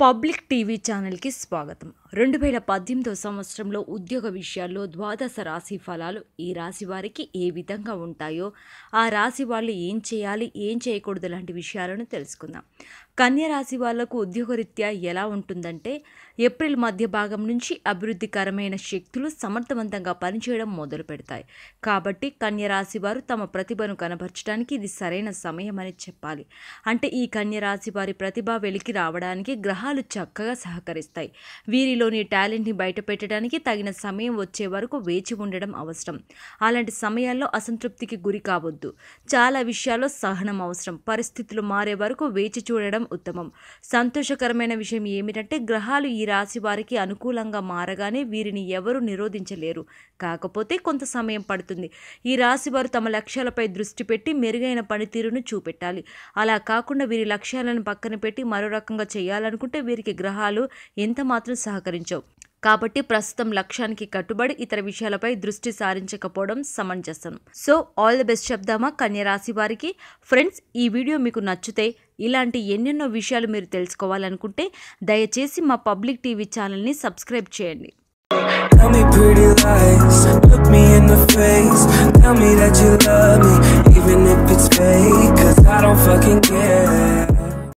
Public TV ఛానల్కి స్వాగతం. రెండు వేల పద్దెనిమిదో సంవత్సరంలో ఉద్యోగ విషయాల్లో ద్వాదశ రాశి ఫలాలు ఈ రాశి వారికి ఏ విధంగా ఉంటాయో ఆ రాశి వాళ్ళు ఏం చేయాలి ఏం చేయకూడదు లాంటి విషయాలను తెలుసుకుందాం. కన్య రాశి వాళ్ళకు ఉద్యోగరీత్యా ఎలా ఉంటుందంటే ఏప్రిల్ మధ్య భాగం నుంచి అభివృద్ధికరమైన శక్తులు సమర్థవంతంగా పనిచేయడం మొదలు పెడతాయి. కాబట్టి కన్య రాశి వారు తమ ప్రతిభను కనబరచడానికి ఇది సరైన సమయం అని చెప్పాలి. అంటే ఈ కన్య రాశి వారి ప్రతిభ వెలికి రావడానికి గ్రహాలు చక్కగా సహకరిస్తాయి. వీరి మీలోని టాలెంట్ని బయటపెట్టడానికి తగిన సమయం వచ్చే వరకు వేచి ఉండడం అవసరం. అలాంటి సమయాల్లో అసంతృప్తికి గురి కావద్దు. చాలా విషయాల్లో సహనం అవసరం. పరిస్థితులు మారే వరకు వేచి చూడడం ఉత్తమం. సంతోషకరమైన విషయం ఏమిటంటే గ్రహాలు ఈ రాశి వారికి అనుకూలంగా మారగానే వీరిని ఎవరు నిరోధించలేరు. కాకపోతే కొంత సమయం పడుతుంది. ఈ రాశి వారు తమ లక్ష్యాలపై దృష్టి పెట్టి మెరుగైన పనితీరును చూపెట్టాలి. అలా కాకుండా వీరి లక్ష్యాలను పక్కన పెట్టి మరో రకంగా చేయాలనుకుంటే వీరికి గ్రహాలు ఎంత మాత్రం సహకరించవు. కాబట్టి ప్రస్తుతం లక్ష్యానికి కట్టుబడి ఇతర విషయాలపై దృష్టి సారించకపోవడం సమంజసం. సో ఆల్ ది బెస్ట్ చెప్దామా కన్యరాశి వారికి? ఫ్రెండ్స్ ఈ వీడియో మీకు నచ్చితే ఇలాంటి ఎన్నెన్నో విషయాలు మీరు తెలుసుకోవాలనుకుంటే దయచేసి మా పబ్లిక్ టీవీ ఛానల్ని సబ్స్క్రైబ్ చేయండి. Tell me pretty lies, look me in the face. Tell me that you love me, even if it's fake Cause I don't fucking care.